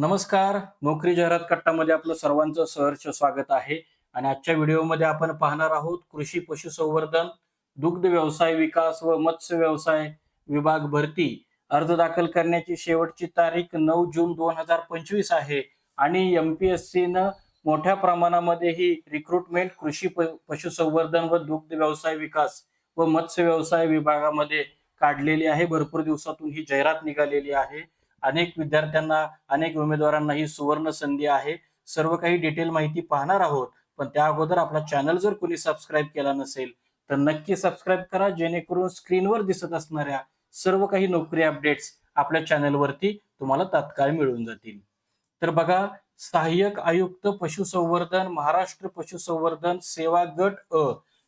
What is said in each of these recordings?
नमस्कार. नोकरी जाहिरात कट्टामध्ये आपलं सर्वांचं सहर्ष स्वागत आहे. आणि आजच्या व्हिडिओमध्ये आपण पाहणार आहोत कृषी पशुसंवर्धन दुग्ध व्यवसाय विकास व मत्स्य व्यवसाय विभाग भरती. अर्ज दाखल करण्याची शेवटची तारीख नऊ जून दोन हजार पंचवीस आहे. आणि एम पी एस सीनं मोठ्या प्रमाणामध्ये ही रिक्रुटमेंट कृषी प पशुसंवर्धन व दुग्ध व्यवसाय विकास व मत्स्य व्यवसाय विभागामध्ये काढलेली आहे. भरपूर दिवसातून ही जाहिरात निघालेली आहे. अनेक विद्यार्थ्यांना अनेक उमेदवारांना ही सुवर्ण संधी आहे. सर्व काही डिटेल माहिती पाहणार आहोत. पण त्या अगोदर आपला चॅनल जर कोणी सबस्क्राईब केला नसेल तर नक्की सबस्क्राईब करा जेणेकरून स्क्रीनवर दिसत असणाऱ्या सर्व काही नोकरी अपडेट्स आपल्या चॅनलवरती तुम्हाला तात्काळ मिळून जातील. तर बघा सहाय्यक आयुक्त पशुसंवर्धन महाराष्ट्र पशुसंवर्धन सेवा गट अ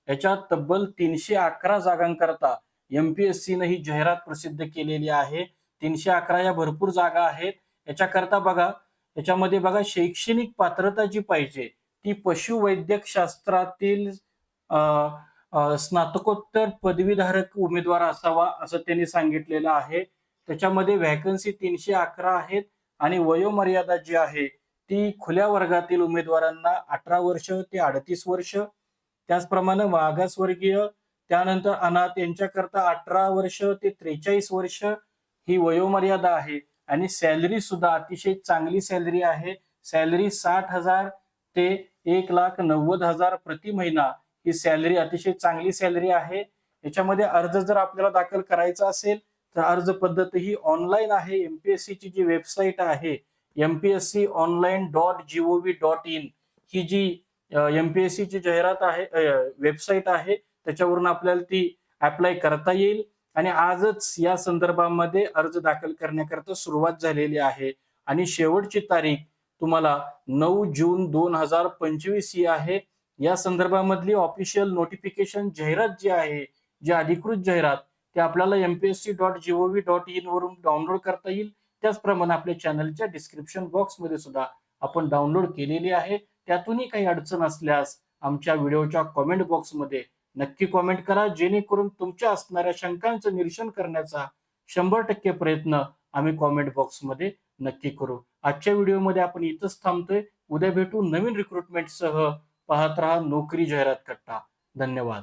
याच्या तब्बल तीनशे अकरा जागांकरता एमपीएससीनं ही जाहिरात प्रसिद्ध केलेली आहे. तीनशे अकरा या भरपूर जागा आहेत. याच्याकरता बघा याच्यामध्ये बघा शैक्षणिक पात्रता जी पाहिजे ती पशुवैद्यक शास्त्रातील स्नातकोत्तर पदवीधारक उमेदवार असावा असं त्यांनी सांगितलेलं आहे. त्याच्यामध्ये व्हॅकन्सी तीनशे अकरा आहेत आणि वयोमर्यादा जी आहे ती खुल्या वर्गातील उमेदवारांना अठरा वर्ष ते अडतीस वर्ष त्याचप्रमाणे मागासवर्गीय त्यानंतर अनाथ यांच्याकरता अठरा वर्ष ते त्रेचाळीस वर्ष ही वयोमर्यादा आहे आणि सॅलरी सुद्धा अतिशय चांगली सॅलरी आहे. सॅलरी साठ हजार ते एक लाख नव्वद हजार प्रति महिना ही सॅलरी अतिशय चांगली सॅलरी आहे. याच्यामध्ये अर्ज जर आपल्याला दाखल करायचा असेल तर अर्ज पद्धत ही ऑनलाईन आहे. एमपीएससी ची जी वेबसाईट आहे MPSC online dot G O V dot in ही जी एमपीएससी ची जाहिरात आहे वेबसाईट आहे त्याच्यावरून आपल्याला ती अप्लाय करता येईल. आणि आजच या संदर्भामध्ये अर्ज दाखल करण्याकरता सुरुवात झालेली आहे. आणि शेवटची तारीख तुम्हाला नऊ जून दोन हजार पंचवीस ही आहे. या संदर्भामधली ऑफिशियल नोटिफिकेशन जाहिरात जी आहे जी अधिकृत जाहिरात ते आपल्याला MPSC dot G O V dot in वरून डाउनलोड करता येईल. त्याचप्रमाणे आपल्या चॅनलच्या डिस्क्रिप्शन बॉक्समध्ये सुद्धा आपण डाउनलोड केलेली आहे. त्यातूनही काही अडचण असल्यास आमच्या व्हिडिओच्या कॉमेंट बॉक्समध्ये नक्की कॉमेंट करा. जेणेकरून तुमच्या असणाऱ्या शंकांचं निरीक्षण करण्याचा शंभर टक्के प्रयत्न आम्ही कॉमेंट बॉक्समध्ये नक्की करू. आजच्या व्हिडिओमध्ये आपण इथंच थांबतोय. उद्या भेटू नवीन रिक्रुटमेंटसह पाहत राहा नोकरी जाहिरात कट्टा. धन्यवाद.